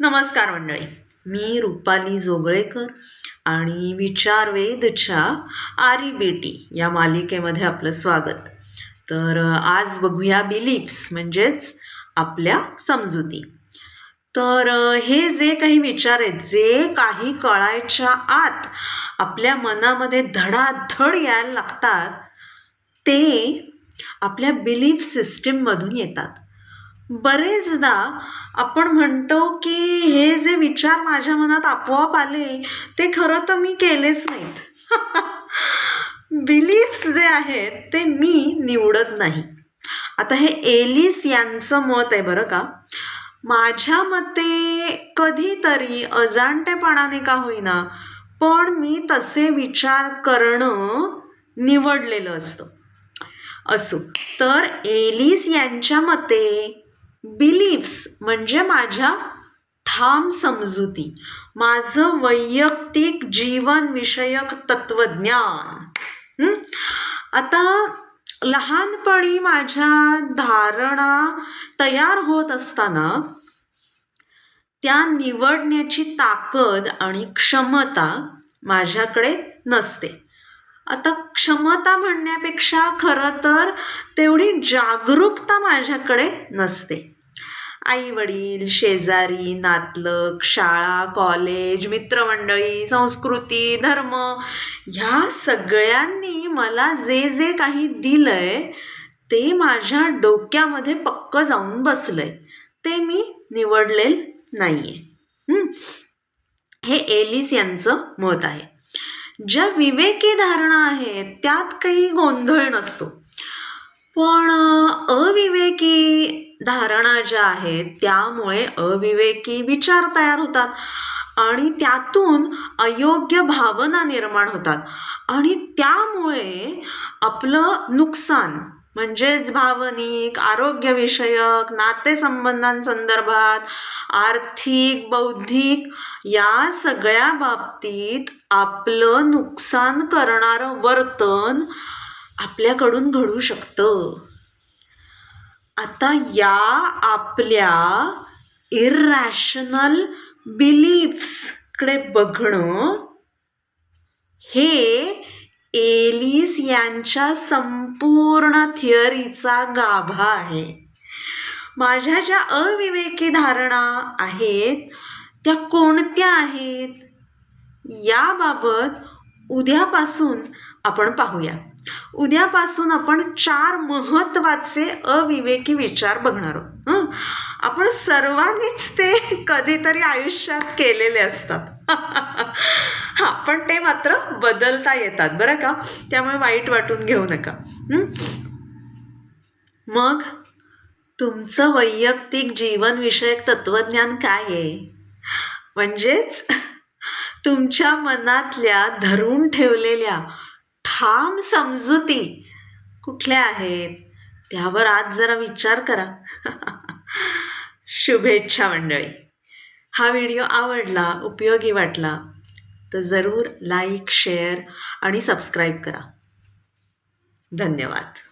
नमस्कार मंडळी. मी रुपाली जोगळेकर आणि विचारवेदच्या आरी बेटी या मालिकेमध्ये आपलं स्वागत. तर आज बघूया बिलीप्स म्हणजेच आपल्या समजुती. तर हे जे काही विचार आहेत जे काही कळायच्या आत आपल्या मनामध्ये धडाधड यायला लागतात ते आपल्या बिलीफ सिस्टीममधून येतात. बरेचदा आपण म्हणतो की हे जे विचार माझ्या मनात आपोआप आले ते खरं तर मी केलेच नाहीत. बिलीफ्स जे आहेत ते मी निवडत नाही. आता हे एलिस यांचं मत आहे बरं का. माझ्या मते कधीतरी अजाणतेपणाने का होईना पण मी तसे विचार करणं निवडलेलं असतं. असो तर एलिस यांच्या मते बिलीफ्स म्हणजे माझ्या ठाम समजुती. माझं वैयक्तिक जीवनविषयक तत्वज्ञान आता लहानपणी माझ्या धारणा तयार होत असताना त्या निवडण्याची ताकद आणि क्षमता माझ्याकडे नसते. आता क्षमता म्हणण्यापेक्षा खरं तर तेवढी जागरूकता माझ्याकडे नसते. आई वडील शेजारी नातलग शाळा कॉलेज मित्रमंडळी संस्कृती धर्म ह्या सगळ्यांनी मला जे जे काही दिलंय ते माझ्या डोक्यामध्ये पक्क जाऊन बसलंय. ते मी निवडलेलं नाहीये. हे एलिस यांचं मत आहे. ज्या विवेकी धारणा आहेत त्यात काही गोंधळ नसतो. पण अविवेकी धारणा ज्या आहेत त्यामुळे अविवेकी विचार तयार होतात आणि त्यातून अयोग्य भावना निर्माण होतात. आणि त्यामुळे आपलं नुकसान म्हणजेच भावनिक आरोग्यविषयक नातेसंबंधांसंदर्भात आर्थिक बौद्धिक या सगळ्या बाबतीत आपलं नुकसान करणारं वर्तन आपल्याकडून घडू शकतं. आता या आपल्या इरॅशनल बिलीफ्सकडे बघणं हे एलिस यांच्या संपूर्ण थिअरीचा गाभा आहे. माझ्या ज्या अविवेकी धारणा आहेत त्या कोणत्या आहेत? याबाबत उद्यापासून आपण पाहूया. उद्यापासून आपण चार महत्त्वाचे अविवेकी विचार बघणार आहोत. आपण सर्वांनीच ते कधीतरी आयुष्यात केलेले असतात. हां पण ते मात्र बदलता येतात. बरं का? त्यामुळे वाईट वाटून घेऊ नका. मग तुमचं वैयक्तिक जीवनविषयक तत्त्वज्ञान काय आहे? म्हणजेच तुमच्या मनातल्या धरून ठेवलेल्या ठाम समजुती. कुठल्या आहेत? त्यावर आज जरा विचार करा. शुभेच्छा मंडळी. हा व्हिडिओ आवडला उपयोगी वाटला तर जरूर लाईक शेअर आणि सबस्क्राईब करा. धन्यवाद.